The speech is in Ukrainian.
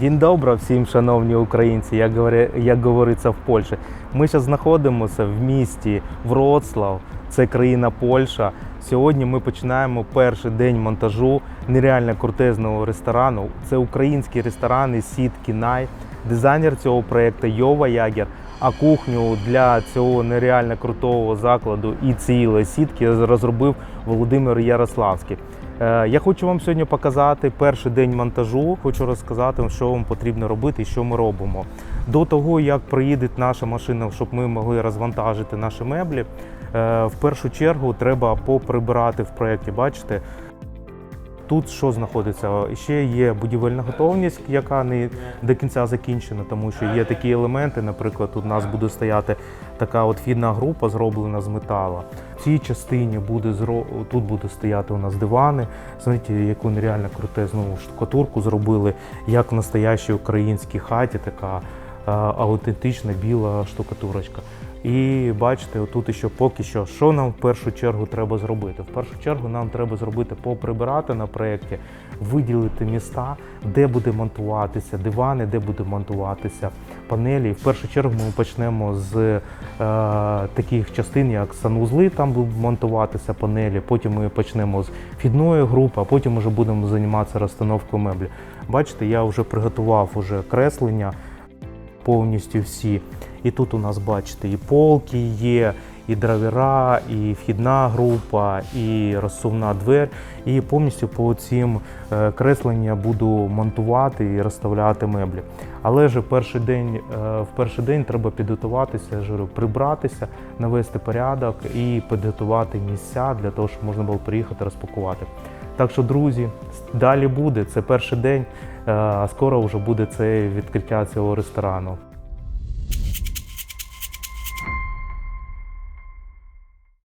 День добра всім, шановні українці, як, говоря, як говориться в Польщі. Ми зараз знаходимося в місті Вроцлав, це країна Польща. Сьогодні ми починаємо перший день монтажу нереально крутезного ресторану. Це український ресторан із сітки Най. Дизайнер цього проєкту Йова Ягер. А кухню для цього нереально крутого закладу і цілої сітки розробив Володимир Ярославський. Е, Я хочу вам сьогодні показати перший день монтажу. Хочу розказати, що вам потрібно робити і що ми робимо. До того, як приїде наша машина, щоб ми могли розвантажити наші меблі, е, в першу чергу треба поприбирати в проєкті. Бачите, Тут що знаходиться? Ще є будівельна готовність, яка не до кінця закінчена, тому що є такі елементи. Наприклад, тут у нас буде стояти така от фідна група, зроблена з металу. Цій частині буде зро... тут буде стояти у нас дивани. Знаєте, яку нереально крутезну штукатурку зробили, як в настоящій українській хаті, така аутентична біла штукатурочка. І бачите, отут ще поки що, що нам в першу чергу треба зробити. В першу чергу нам треба зробити поприбирати на проєкті, виділити міста, де буде монтуватися дивани, де буде монтуватися панелі. В першу чергу ми почнемо з е, таких частин, як санузли, там будуть монтуватися панелі. Потім ми почнемо з фідної групи, а потім вже будемо займатися розстановкою меблі. Бачите, я вже приготував уже креслення повністю всі. І тут у нас, бачите, і полки є, і драйвера, і вхідна група, і розсувна двер. І повністю по цим е, креслення буду монтувати і розставляти меблі. Але ж перший день, е, в перший день треба підготуватися, я ж говорю, прибратися, навести порядок і підготувати місця для того, щоб можна було приїхати розпакувати. Так що, друзі, далі буде. Це перший день, е, а скоро вже буде це відкриття цього ресторану.